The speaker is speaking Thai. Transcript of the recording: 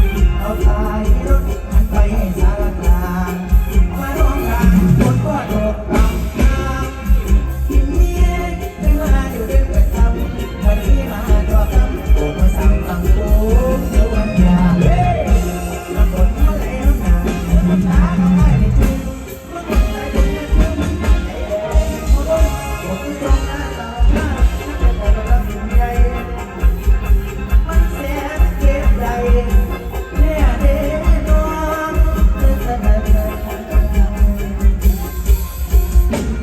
ำเอาตา